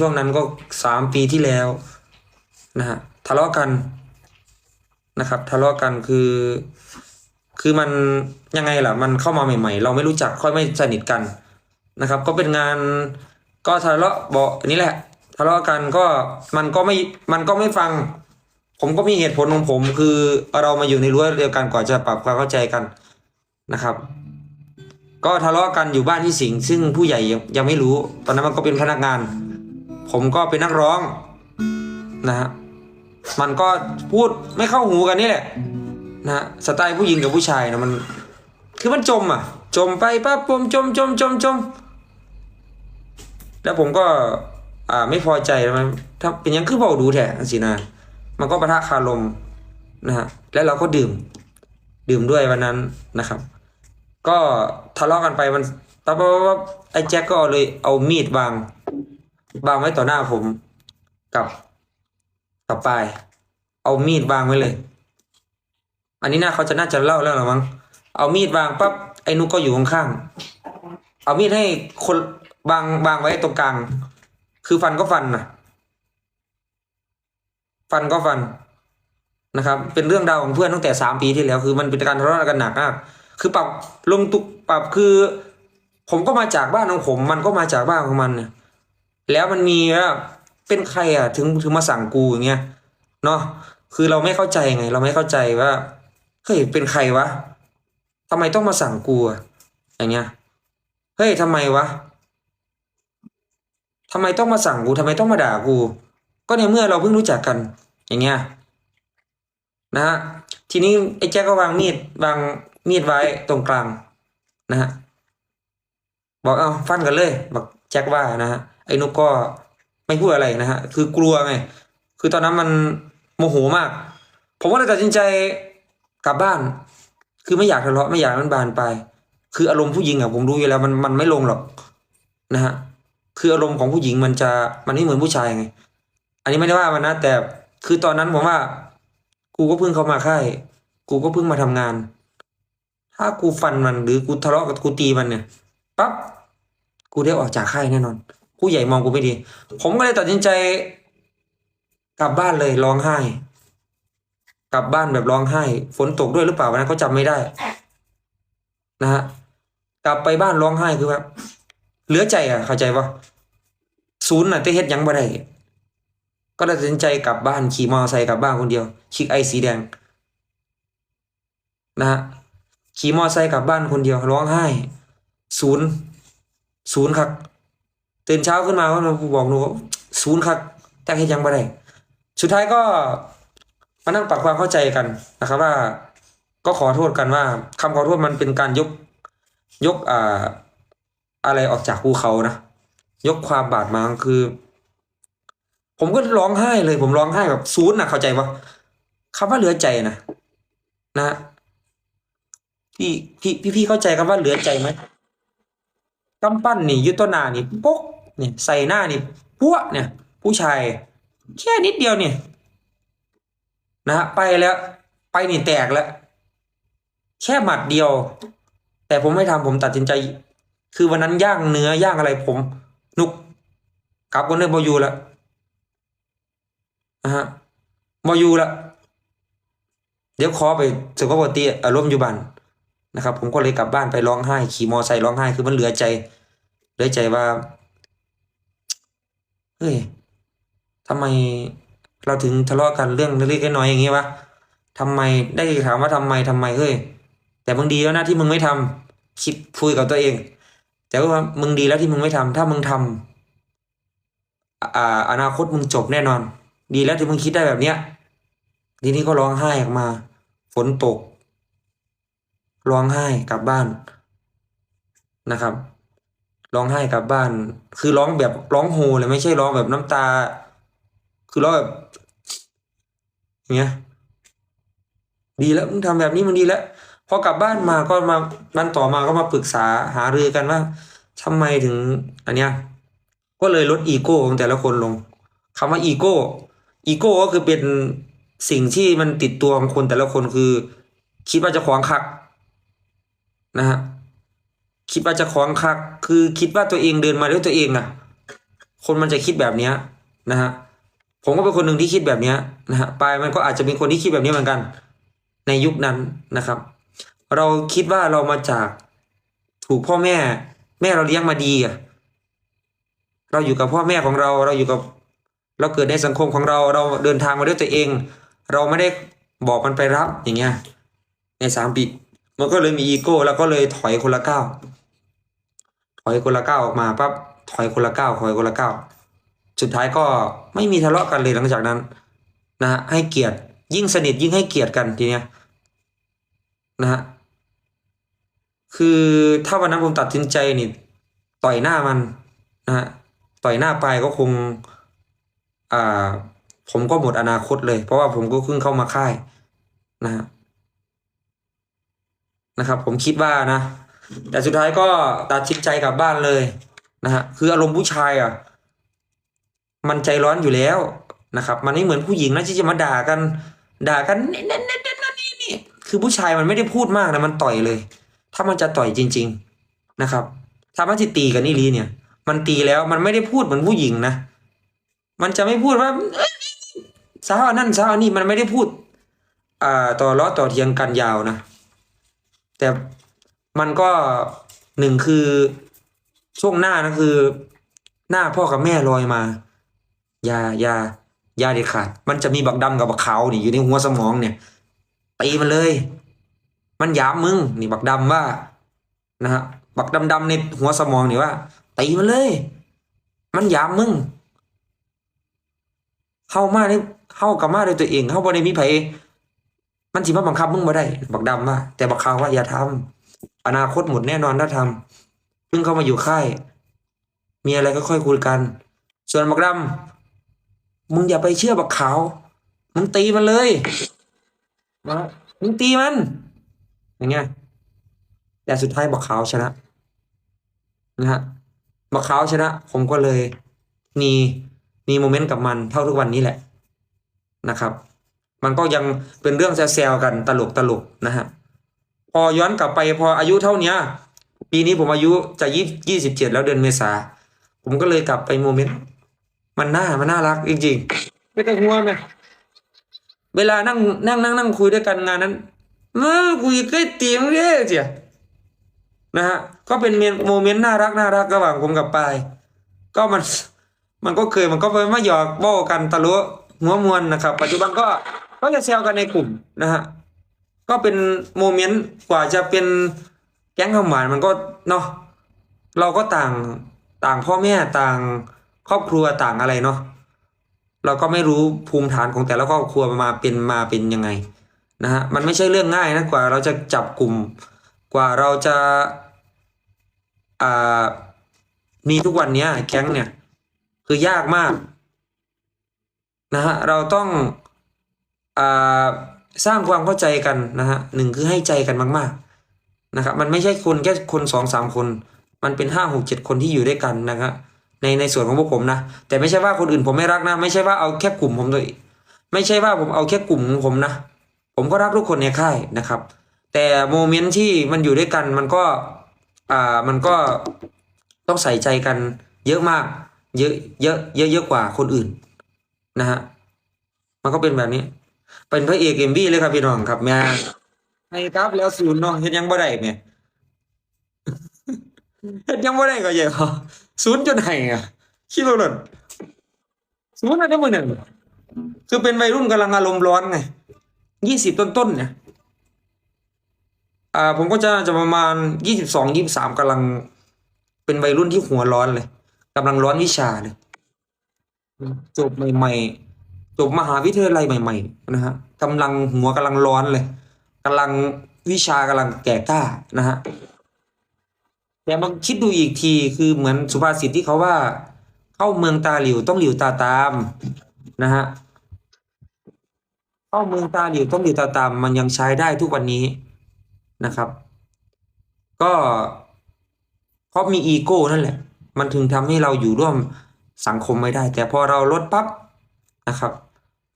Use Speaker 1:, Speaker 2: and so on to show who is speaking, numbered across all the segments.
Speaker 1: ช่วงนั้นก็สามปีที่แล้วนะฮะทะเลาะกันนะครับทะเลาะกันคือ คือมันยังไงล่ะ มันเข้ามาใหม่ ๆ เราไม่รู้จักค่อยไม่สนิทกันนะครับ ก็เป็นงานก็ทะเลาะเบาะนี่แหละ ทะเลาะกันก็มันก็ไม่มันก็ไม่ฟัง ผมก็มีเหตุผลของผม คือเรามาอยู่ในรั้วเดียวกันก่อนจะปรับความเข้าใจกันนะครับ ก็ทะเลาะกันอยู่บ้านที่สิงห์ซึ่งผู้ใหญ่ยังยังไม่รู้ ตอนนั้นมันก็เป็นพนักงาน ผมก็เป็นนักร้องนะฮะมันก็พูดไม่เข้าหูกันนี่แหละนะฮะสไตล์ผู้หญิงกับผู้ชายนะมัน คือมันจมอะ จมไปปั๊บผมจมจมจมจมแล้วผมก็ อ่าไม่พอใจมันถ้าเป็นยังคือเบาดูแท้สินะมันก็ประทะคารมนะฮะแล้วเราก็ดื่ม ดื่มด้วยวันนั้นนะครับ ก็ทะเลาะกันไปมันปั๊บปั๊บปั๊บไอ้แจ็คก็เลยเอามีดวาง วางไว้ต่อหน้าผมกับกับปลาย เอามีดวางไว้เลย อันนี้น่าเขาจะน่าจะเล่าแล้วหรือมั้งเอามีดวางปั๊บไอ้นุกก็อยู่ข้างๆเอามีดให้คนวางวางไว้ตรงกลาง คือฟันก็ฟันนะฟันก็ฟันนะครับ เป็นเรื่องราวของเพื่อนตั้งแต่สามปีที่แล้ว คือมันเป็นการทะเลาะกันหนักมากคือปรับลงตุกปรับคือ ผมก็มาจากบ้านของผม มันก็มาจากบ้านของมันเนี่ย แล้วมันมีว่าเป็นใครอะถึงถึงมาสั่งกูอย่างเงี้ยเนาะคือเราไม่เข้าใจไง เราไม่เข้าใจว่าเฮ้ยเป็นใครวะทำไมต้องมาสั่งกูอะอย่างเงี้ยเฮ้ยทำไมวะทำไมต้องมาสั่งกูทำไมต้องมาด่ากู ก็ในเมื่อเราเพิ่งรู้จักกัน อย่างเงี้ยนะฮะทีนี้ไอ้แจ็คก็วางมีดวางมีดไว้ตรงกลางนะฮะบอกเอาฟันกันเลยบอก แจ็คว่านะฮะไอ้นุกก็ไม่พูดอะไรนะฮะคือกลัวไงคือตอนนั้นมันโมโหมาก ผมก็เลยตัดสินใจกลับบ้าน คือไม่อยากทะเลาะไม่อยากมันบานไป คืออารมณ์ผู้หญิงอะผมรู้อยู่แล้วมันมันไม่ลงหรอกนะฮะคืออารมณ์ของผู้หญิงมันจะมันไม่เหมือนผู้ชายไงอันนี้ไม่ได้ว่ามันนะแต่คือตอนนั้นผมว่า กูก็เพิ่งเข้ามาค่ายกูก็เพิ่งมาทำงาน ถ้ากูฟันมันหรือกูทะเลาะกับกูตีมันเนี่ยปั๊บ กูได้ออกจากค่ายแน่นอน ผู้ใหญ่มองกูไม่ดี ผมก็เลยตัดสินใจ กลับบ้านเลยร้องไห้ กลับบ้านแบบร้องไห้ ฝนตกด้วยหรือเปล่าวันนั้นเขาจำไม่ได้ นะฮะกลับไปบ้านร้องไห้คือแบบเหลือใจอะ เข้าใจปะศูนย์น่ะแต่เฮ็ดยังบ่ได้ก็ตัดสินใจกลับบ้านขี่มอเตอร์ไซค์กลับบ้านคนเดียวชิกไอสีแดง นะฮะขี่มอเตอร์ไซค์กลับบ้านคนเดียวร้องไห้ ศูนย์ ศูนย์ครับตื่นเช้าขึ้นมาก็บอกหนูว่าศูนย์ครับแต่เฮ็ดหยังบ่ได้สุดท้ายก็มานั่งปรับความเข้าใจกันนะครับ ว่าก็ขอโทษกันว่าคำขอโทษมันเป็นการยกยกอ่าอะไรออกจากภูเขานะยกความบาดหมางคือ ผมก็ร้องไห้เลย ผมร้องไห้แบบศูนย์นะเข้าใจปะคำว่าเหลือใจนะนะพี่พี่พี่พี่เข้าใจคำว่าเหลือใจไหม กำปั้นนี่ยุตโตหนานี่ปุ๊กเนี่ยใส่หน้านี่ปั้วเนี่ย ผู้ชายแค่นิดเดียวเนี่ยนะฮะไปแล้ว ไปนี่แตกแล้ว แค่หมัดเดียว แต่ผมไม่ทำผมตัดสินใจ คือวันนั้นย่างเนื้อย่างอะไรผม นุกกลับกันเลยบอยูล้วนะฮะบอยูล้วเดี๋ยวขอไปสุขภาพตีอารมณ์อยู่บ้าน นะครับ ผมก็เลยกลับบ้านไปร้องไห้ ขี่มอไซค์ร้องไห้คือมันเหลือใจ เหลือใจว่าเฮ้ยทำไมเราถึงทะเลาะกันเรื่องเล็กๆน้อยๆอย่างนี้วะทำไมได้ถามว่าทำไมทำไมเฮ้ยแต่มึงดีแล้วนะที่มึงไม่ทำคิดคุยกับตัวเอง แต่ว่ามึงดีแล้วที่มึงไม่ทำถ้ามึงทำอ่าอนาคตมึงจบแน่นอน ดีแล้วที่มึงคิดได้แบบเนี้ยทีนี้ก็ร้องไห้ออกมา ฝนตก ร้องไห้กลับบ้านนะครับ ร้องไห้กลับบ้าน คือร้องแบบร้องโฮเลยไม่ใช่ร้องแบบน้ำตา คือร้องแบบอย่างเงี้ยดีแล้วมึงทำแบบนี้มันดีแล้วพอกลับบ้านมาก็มาวันต่อมาก็มาปรึกษาหารือกันว่าทำไมถึง อันเนี้ยก็เลยลดอีโก้ของแต่ละคนลงคำว่าอีโก้อีโก้ก็คือเป็นสิ่งที่มันติดตัวของคนแต่ละคนคือ คิดว่าจะขวางคัก นะฮะคิดว่าจะขวางคัก คือคิดว่าตัวเองเดินมาด้วยตัวเองนะคนมันจะคิดแบบเนี้ยนะฮะผมก็เป็นคนหนึ่งที่คิดแบบเนี้ยนะฮะปายมันก็อาจจะเป็นคนที่คิดแบบนี้เหมือนกัน ในยุคนั้นนะครับ เราคิดว่าเรามาจากถูกพ่อแม่ แม่เราเลี้ยงมาดีอะเราอยู่กับพ่อแม่ของเราเราอยู่กับ เราเกิดในสังคมของเราเราเดินทางมาด้วยตัวเอง เราไม่ได้บอกมันไปรับอย่างเงี้ยในสามปี มันก็เลยมีอีโก้ แล้วก็เลยถอยคนละก้าวถอยคนละก้าวออกมาปั๊บถอยคนละก้าวถอยคนละก้าวสุดท้ายก็ไม่มีทะเลาะกันเลยหลังจากนั้น นะฮะให้เกียรติยิ่งสนิทยิ่งให้เกียรติกันทีเนี้ยนะฮะคือถ้าวันนั้นผมตัดสินใจนี่ต่อยหน้ามันนะฮะต่อยหน้าไปก็คงอ่าผมก็หมดอนาคตเลย เพราะว่าผมก็เพิ่งเข้ามาค่ายนะฮะ นะครับ ผมคิดว่านะ แต่สุดท้ายก็ตัดสินใจกลับบ้านเลยนะฮะคืออารมณ์ผู้ชายอะ มันใจร้อนอยู่แล้วนะครับ มันไม่เหมือนผู้หญิงนะที่จะมาด่ากัน ด่ากันนี่นี่นี่นี่นี่นี่คือผู้ชายมันไม่ได้พูดมากนะมันต่อยเลย ถ้ามันจะต่อยจริง ๆนะครับ ถ้ามันจะตีกันนี่ลีเนี่ย มันตีแล้วมันไม่ได้พูดเหมือนผู้หญิงนะมันจะไม่พูดว่าสาวนั่นสาวนนี้มันไม่ได้พูด อ่าต่อล้อต่อเทียงกันยาวนะ แต่มันก็หนึ่งคือช่วงหน้านะคือ หน้าพ่อกับแม่ลอยมาอย่าอย่าอย่าเด็ดขาดมันจะมีบักดำกับบักขาวนี่อยู่ในหัวสมองเนี่ยตีมันเลย มันหยามมึงนี่บักดำว่านะฮะบักดำดำๆในหัวสมองนี่ว่าตีมันเลย มันหยามมึงเข้ามาได้เข้ากับมาด้วยตัวเอง เข้าบ่ได้มีไผ มันสิมาบังคับมึงบ่ได้ บักดำว่าแต่บักขาวว่าอย่าทำอนาคตหมดแน่นอนถ้าทำเพิ่งเข้ามาอยู่ค่าย มีอะไรก็ค่อยคุยกัน ส่วนบักดำมึงอย่าไปเชื่อบักขาว มึงตีมันเลยนะมึงตีมัน อย่างเงี้ยแต่สุดท้ายบักขาวชนะนะฮะบักขาวชนะ ผมก็เลยมีมีโมเมนต์กับมันเท่าทุกวันนี้แหละนะครับ มันก็ยังเป็นเรื่องแซวๆกันตลกตลกๆนะฮะพอย้อนกลับไปพออายุเท่าเนี้ยปีนี้ผมอายุจะยี่ยี่สิบเจ็ดแล้วเดือนเมษาผมก็เลยกลับไปโมเมนต์มันน่ามันน่ารักจริงๆ ไม่ต้องห่วงนะเวลานั่งนั่งนั่งนั่งคุยด้วยกันงานนั้นมาคุยใกล้เตียงเลยเจียนะฮะก็เป็นโมเมนต์น่ารักน่ารักระหว่างผมกับปาย ก็มันมันก็เคยมันก็ไปมาหยอกเบ้ากันตะลุหัวมวนนะครับ ปัจจุบันก็ ก็จะแซวกันในกลุ่มนะฮะก็เป็นโมเมนต์กว่าจะเป็นแก๊งขมานมันก็เนาะเราก็ต่างต่างพ่อแม่ต่างครอบครัวต่างอะไรเนาะเราก็ไม่รู้ภูมิฐานของแต่ละครอบครัวมาเป็นมาเป็นยังไงนะฮะมันไม่ใช่เรื่องง่ายนะกว่าเราจะจับกลุ่ม กว่าเราจะอ่ามีทุกวันเนี้ยแก๊งเนี่ย คือยากมากนะฮะเราต้อง สร้างความเข้าใจกันนะฮะหนึ่งคือให้ใจกันมากๆนะครับมันไม่ใช่คนแค่คนสองสามคน มันเป็นห้าหกเจ็ดคนที่อยู่ด้วยกันนะครับในในส่วนของพวกผมนะ แต่ไม่ใช่ว่าคนอื่นผมไม่รักนะ ไม่ใช่ว่าเอาแค่กลุ่มผมเลยไม่ใช่ว่าผมเอาแค่กลุ่มของผมนะ ผมก็รักทุกคนในค่ายนะครับ แต่โมเมนต์ที่มันอยู่ด้วยกันมันก็อ่ามันก็ต้องใส่ใจกันเยอะมาก เยอะเยอะเยอะเยอะกว่าคนอื่นนะฮะมันก็เป็นแบบนี้ เป็นพระเอกเอ็มวีเลยครับพี่น้องครับแม่ให้ครับแล้วศูนย์เนาะเฮ็ดยังบ่ได้แม่เฮ็ดยังบ่ได้ก็ใหญ่พอศูนย์จนไห้อะคิดว่าหล่นศูนย์อะไรมื้อนั้นคือเป็นวัยรุ่นกำลังอารมณ์ร้อนไงยี่สิบต้นๆเนี่ยอ่าผมก็จะจะประมาณยี่สิบสองยี่สิบสามกำลัง เป็นวัยรุ่นที่หัวร้อนเลยกำลังร้อนวิชาเลยจบใหม่ ๆ จบมหาวิทยาลัยใหม่ๆนะฮะกำลังหัวกำลังร้อนเลยกำลังวิชากำลังแก่กล้านะฮะแต่มาคิดดูอีกทีคือเหมือนสุภาษิตที่เขาว่า เข้าเมืองตาหลิวต้องหลิวตาตามนะฮะเข้าเมืองตาหลิวต้องหลิวตาตาม มันยังใช้ได้ทุกวันนี้นะครับ ก็เพราะมีอีโก้นั่นแหละ มันถึงทำให้เราอยู่ร่วมสังคมไม่ได้ แต่พอเราลดปั๊บนะครับ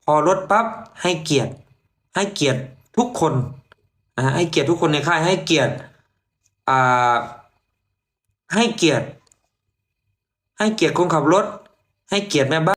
Speaker 1: พอลดปั๊บให้เกียรติ ให้เกียรติทุกคนนะฮะให้เกียรติทุกคนในค่ายให้เกียรติอ่าให้เกียรติ ให้เกียรติคนขับรถ ให้เกียรติแม่บ้าน